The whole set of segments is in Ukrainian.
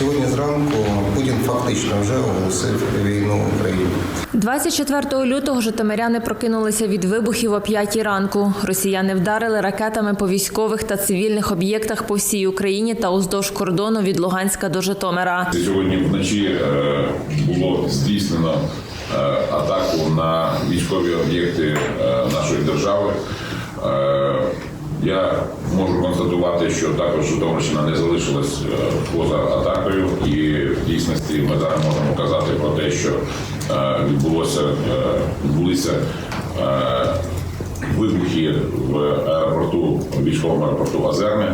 Сьогодні зранку Путін фактично вже оголосив війну Україні. 24 лютого житомиряни прокинулися від вибухів о 5 ранку. Росіяни вдарили ракетами по військових та цивільних об'єктах по всій Україні та уздовж кордону від Луганська до Житомира. Сьогодні вночі е, було здійснено е, атаку на військові об'єкти е, нашої держави. Я можу констатувати, що також Житомирщина не залишилась е, поза атакою, і в дійсності ми зараз можемо казати про те, що е, відбулося е, відбулися вибухи в аеропорту військовому аеропорту Озерне.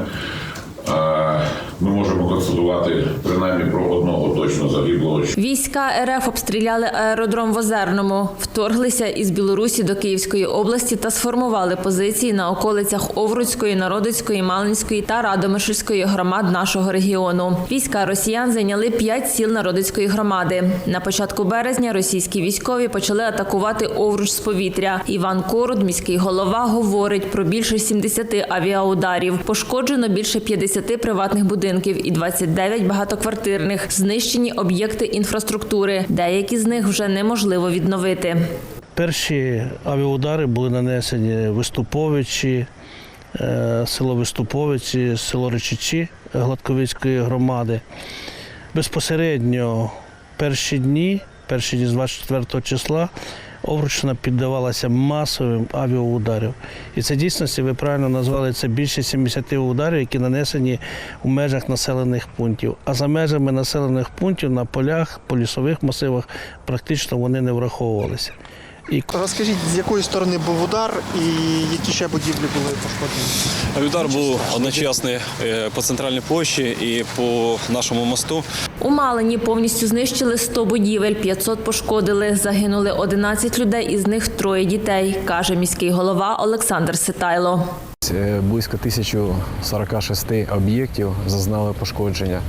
Ми можемо констатувати принаймні про одного точно загиблого. Війська РФ обстріляли аеродром в Озерному, вторглися із Білорусі до Київської області та сформували позиції на околицях Овруцької, Народицької, Малинської та Радомишльської громад нашого регіону. Війська росіян зайняли п'ять сіл Народицької громади. На початку березня російські військові почали атакувати Овруч з повітря. Іван Коруд, міський голова, говорить про більше 70 авіаударів. Пошкоджено більше 50 приватних будинків і 29 багатоквартирних. Знищені об'єкти інфраструктури. Деякі з них вже неможливо відновити. Перші авіаудари були нанесені Виступовичі, е, село Виступовичі, село Речичі Гладковицької громади. Безпосередньо перші дні, перші дні з 24 числа, Овручина піддавалася масовим авіаударів. І це дійсності, ви правильно назвали, це більше 70 ударів, які нанесені у межах населених пунктів. А за межами населених пунктів на полях, по лісових масивах практично вони не враховувалися. І Розкажіть, з якої сторони був удар і які ще будівлі були пошкоджені? Удар був одночасний е, по центральній площі і по нашому мосту. У Малині повністю знищили 100 будівель, 500 пошкодили. Загинули 11 людей, із них троє дітей, каже міський голова Олександр Ситайло. Е, Близько 1046 об'єктів зазнали пошкодження.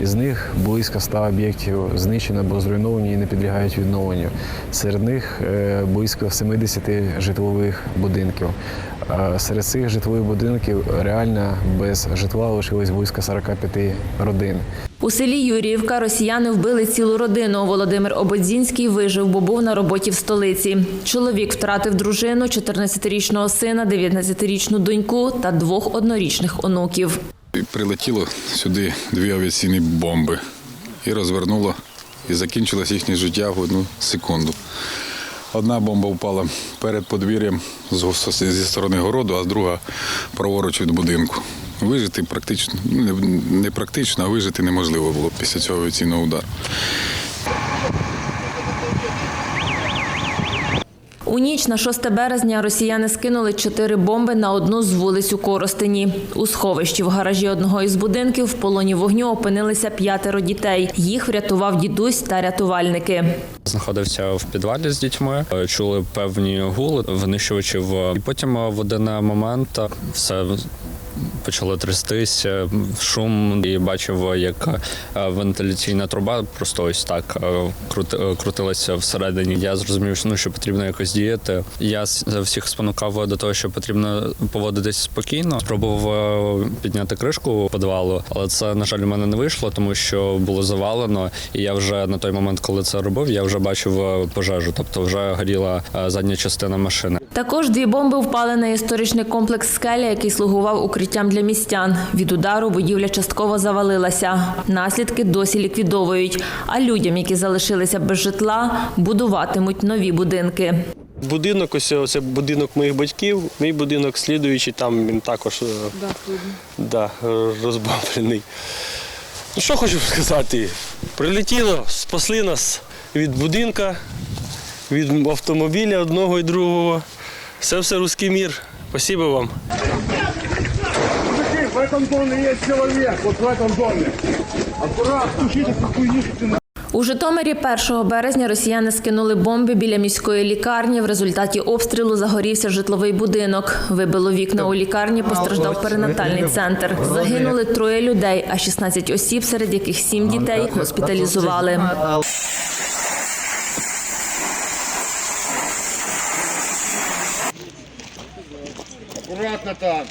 Із них близько 100 об'єктів знищено або зруйновані і не підлягають відновленню. Серед них е, близько 70 житлових будинків. Е, Серед цих житлових будинків реально без житла лишилось близько 45 родин. У селі Юріївка росіяни вбили цілу родину. Володимир Ободзінський вижив, бо був на роботі в столиці. Чоловік втратив дружину, 14-річного сина, 19-річну доньку та двох однорічних онуків. Прилетіло сюди дві авіаційні бомби і розвернуло, і закінчилось їхнє життя в одну секунду. Одна бомба впала перед подвір'ям зі сторони городу, а друга праворуч від будинку. Вижити практично, не, практично, а вижити неможливо було після цього авіаційного удару. У ніч на 6 березня росіяни скинули чотири бомби на одну з вулиць у Коростені. У сховищі в гаражі одного із будинків в полоні вогню опинилися п'ятеро дітей. Їх врятував дідусь та рятувальники. Знаходився в підвалі з дітьми, е, чули певні гули винищувачів. І потім е, в один момент е, все почало трястись, е, шум, і бачив, як е, вентиляційна труба просто ось так е, е, крутилася всередині. Я зрозумів, що, ну, що потрібно якось діяти. Я всіх спонукав до того, що потрібно поводитись спокійно. Спробував підняти кришку підвалу, але це, на жаль, у мене не вийшло, тому що було завалено. І я вже на той момент, коли це робив, я вже бачив пожежу, тобто вже горіла задня частина машини. Також дві бомби впали на історичний комплекс скеля, який слугував укриттям для містян. Від удару будівля частково завалилася. Наслідки досі ліквідовують. А людям, які залишилися без житла, будуватимуть нові будинки. Будинок, ось це будинок моїх батьків, мій будинок слідуючий, там він також е, да, розбавлений. Ну, що хочу сказати? Прилетіло, спасли нас від будинка, від автомобіля одного і другого. Це все русський мір. Спасибо вам. В этом доме есть человек, вот в этом доме. Аккуратно, нишу У Житомирі 1 березня росіяни скинули бомби біля міської лікарні. В результаті обстрілу загорівся житловий будинок. Вибило вікна у лікарні, постраждав перинатальний центр. Загинули троє людей, а 16 осіб, серед яких сім дітей, госпіталізували. Аккуратно там.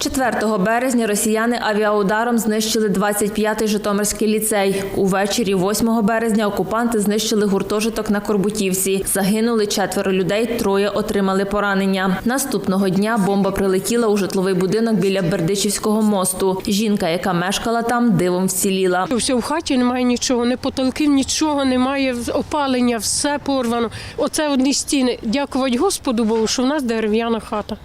24 березня росіяни авіаударом знищили 25-й Житомирський ліцей. Увечері 8 березня окупанти знищили гуртожиток на Корбутівці. Загинули четверо людей, троє отримали поранення. Наступного дня бомба прилетіла у житловий будинок біля Бердичівського мосту. Жінка, яка мешкала там, дивом вціліла. Все в хаті немає нічого, не потолків, нічого немає, опалення, все порвано. Оце одні стіни. Дякувати Господу Богу, що в нас дерев'яна хата.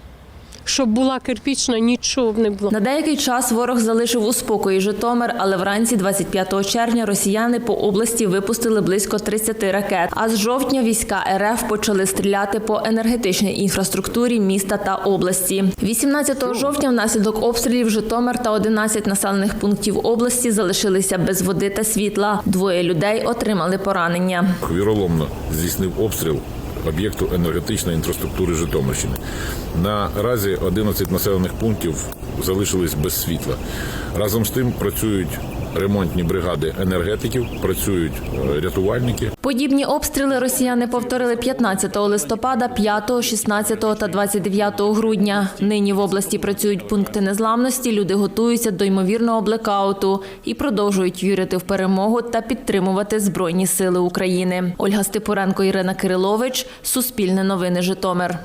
Щоб була кирпічна, нічого не було. На деякий час ворог залишив у спокої Житомир, але вранці 25 червня росіяни по області випустили близько 30 ракет. А з жовтня війська РФ почали стріляти по енергетичній інфраструктурі міста та області. 18 жовтня внаслідок обстрілів Житомир та 11 населених пунктів області залишилися без води та світла. Двоє людей отримали поранення. віроломно здійснив обстріл об'єкту енергетичної інфраструктури Житомирщини. Наразі 11 населених пунктів залишились без світла. Разом з тим працюють ремонтні бригади енергетиків, працюють е, рятувальники. Подібні обстріли росіяни повторили 15 листопада, 5, 16 та 29 грудня. Нині в області працюють пункти незламності. Люди готуються до ймовірного блекауту і продовжують вірити в перемогу та підтримувати збройні сили України. Ольга Степуренко, Ірина Кирилович, Суспільне новини, Житомир.